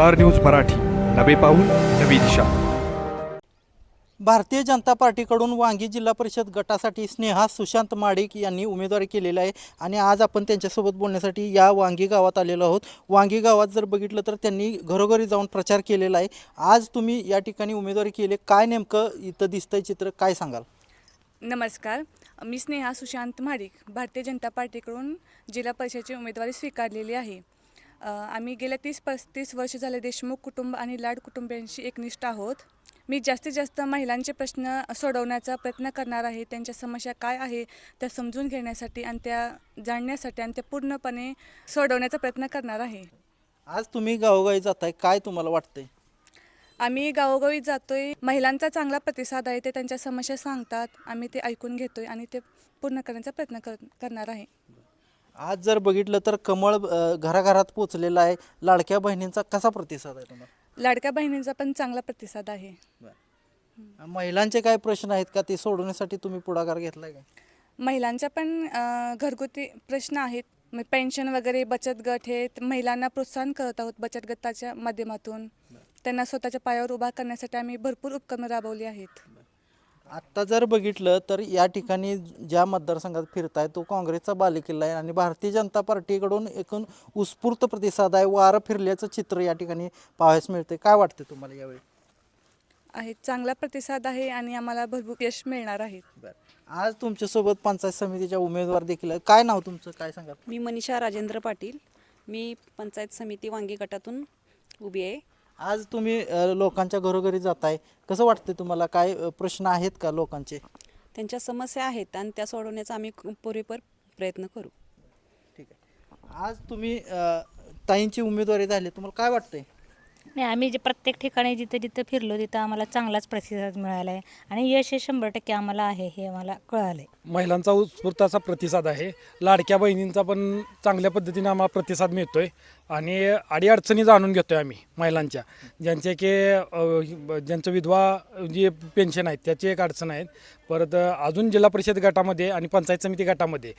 Star news Marathi. नवे पाऊल नवी दिशा. भारतीय जनता पार्टीकडून वांगी जिल्हा परिषद गटासाठी स्नेहा सुशांत माडिक यांनी उमेदवारी केलेली आहे आणि आज आपण त्यांच्यासोबत बोलण्यासाठी या वांगी गावात आलेलो आहोत. वांगी गावात जर बघितलं तर त्यांनी घरोघरी जाऊन प्रचार केलेला आहे. आज तुम्ही या ठिकाणी उमेदवारी केली. काय नेमकं इथं दिसतंय चित्र? काय सांगाल? नमस्कार. मी स्नेहा सुशांत महाडिक भारतीय जनता पार्टीकडून जिल्हा परिषदेची उमेदवारी स्वीकारलेली आहे. आम्ही गेल्या तीस पस्तीस वर्ष झाले देशमुख कुटुंब आणि लाड कुटुंबियांशी एकनिष्ठ आहोत. मी जास्तीत जास्त महिलांचे प्रश्न सोडवण्याचा प्रयत्न करणार आहे. त्यांच्या समस्या काय आहे त्या समजून घेण्यासाठी आणि त्या जाणण्यासाठी आणि त्या पूर्णपणे सोडवण्याचा प्रयत्न करणार आहे. आज तुम्ही गावोगावी जाताय काय तुम्हाला वाटतंय? आम्ही गावोगावी जातोय. महिलांचा चांगला प्रतिसाद आहे ते त्यांच्या समस्या सांगतात. आम्ही ते ऐकून घेतोय आणि ते पूर्ण करण्याचा प्रयत्न कर करणार आहे. आज जर बघितलं तर कमळ अ, घराघरात पोचलेला आहे. लाडक्या बहिणींचा कसा प्रतिसाद आहे तुम्हाला? लाडक्या बहिणींचा पण चांगला प्रतिसाद आहे. महिलांचे काय प्रश्न आहेत का? ते सोडवण्यासाठी तुम्ही पुढाकार घेतलाय का? महिलांच्या पण अ, घरगुती प्रश्न आहेत. पेन्शन वगैरे बचत गट हे त- महिलांना प्रोत्साहन करत आहोत बचत गटाच्या माध्यमातून. त्यांना स्वतःच्या पायावर उभा करण्यासाठी आम्ही भरपूर उपक्रम राबवली आहेत. आत्ता जर बघितलं तर या ठिकाणी ज्या मतदारसंघात फिरताय तो काँग्रेसचा बालेकिल्ला आहे आणि भारतीय जनता पार्टीकडून एकूण उत्स्फूर्त प्रतिसाद आहे. वारं फिरल्याचं चित्र या ठिकाणी पाहायला मिळते काय वाटते तुम्हाला यावेळी? आहे चांगला प्रतिसाद आहे आणि आम्हाला भरपूर यश मिळणार आहे. आज तुमच्यासोबत पंचायत समितीच्या उमेदवार देखील आहे काय नाव तुमचं? काय सांगा मी मनीषा राजेंद्र पाटील. मी पंचायत समिती वांगी गटातून उभी आहे. आज तुम्ही अ, लोकांच्या घरोघरी जाताय. कसं वाटतं तुम्हाला? काय अ, प्रश्न आहेत का लोकांचे? त्यांच्या समस्या आहेत आणि त्या सोडवण्याचा आम्ही पुरेपूर प्रयत्न करू. ठीक आहे. आज तुम्ही अ, ताईंची उमेदवारी झाली. तुम्हाला काय वाटतंय? नाही आम्ही जे प्रत्येक ठिकाणी जिथं जिथं फिरलो तिथं आम्हाला चांगलाच प्रतिसाद मिळाला आहे आणि यश हे शंभर टक्के आम्हाला आहे हे आम्हाला कळालं आहे महिलांचा उत्स्फूर्त असा प्रतिसाद आहे. लाडक्या बहिणींचा पण चांगल्या पद्धतीने आम्हाला प्रतिसाद मिळतोय. आणि अडीअडचणी जाणून घेतोय आम्ही महिलांच्या. ज्यांचे की ज्यांचं विधवा जे पेन्शन आहेत त्याची एक अडचण आहेत परत अजून जिल्हा परिषद गटामध्ये आणि पंचायत समिती गटामध्ये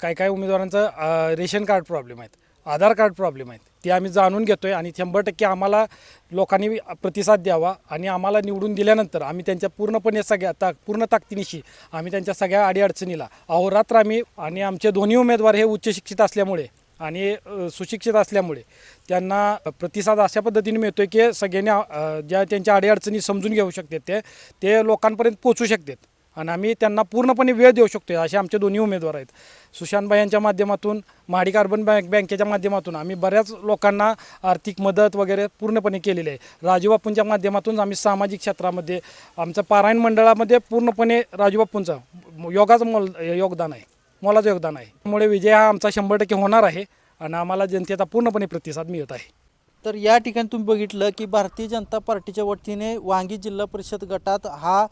काय काय उमेदवारांचं रेशन कार्ड प्रॉब्लेम आहेत. आधार कार्ड प्रॉब्लेम आहेत. ते आम्ही जाणून घेतो आहे आणि शंभर टक्के आम्हाला लोकांनी प्रतिसाद द्यावा आणि आम्हाला निवडून दिल्यानंतर आम्ही त्यांच्या पूर्णपणे सगळ्या ताक पूर्ण ताकदीनिशी आम्ही त्यांच्या सगळ्या अडीअडचणीला अहोरात्र आम्ही आणि आमचे दोन्ही उमेदवार हे उच्च शिक्षित असल्यामुळे आणि सुशिक्षित असल्यामुळे त्यांना प्रतिसाद अशा पद्धतीने मिळतो आहे की सगळ्यांनी ज्या त्यांच्या अडीअडचणी समजून घेऊ शकतात ते ते लोकांपर्यंत पोचू शकतात. आणि आम्ही त्यांना पूर्णपणे वेळ देऊ शकतो असे आमचे दोन्ही उमेदवार आहेत. सुशांतबाई यांच्या माध्यमातून महाडिक अर्बन बँक बँकेच्या माध्यमातून आम्ही बऱ्याच लोकांना आर्थिक मदत वगैरे पूर्णपणे केलेली आहे. राजूबापूंच्या माध्यमातून आम्ही सामाजिक क्षेत्रामध्ये आमचं पारायण मंडळामध्ये पूर्णपणे राजूबापूंचं योगाचं मोल योगदान आहे. मोलाचं योगदान आहे. त्यामुळे विजय हा आमचा शंभर टक्के होणार आहे आणि आम्हाला जनतेचा पूर्णपणे प्रतिसाद मिळत आहे. तर या ठिकाणी तुम्ही बघितलं की भारतीय जनता पार्टीच्या वतीने वांगी जिल्हा परिषद गटात हा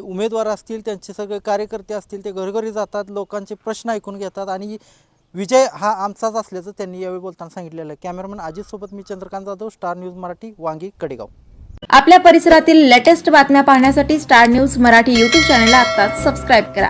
उमेदवार असतील त्यांचे सगळे कार्यकर्ते असतील ते घरोघरी जातात लोकांचे प्रश्न ऐकून घेतात आणि विजय हा आमचाच असल्याचं त्यांनी यावेळी बोलताना सांगितलेलं. आहे कॅमेरामन अजितसोबत मी चंद्रकांत जाधव स्टार न्यूज मराठी वांगी कडेगाव. आपल्या परिसरातील लेटेस्ट बातम्या पाहण्यासाठी स्टार न्यूज मराठी यूट्यूब चॅनलला आता सबस्क्राईब करा.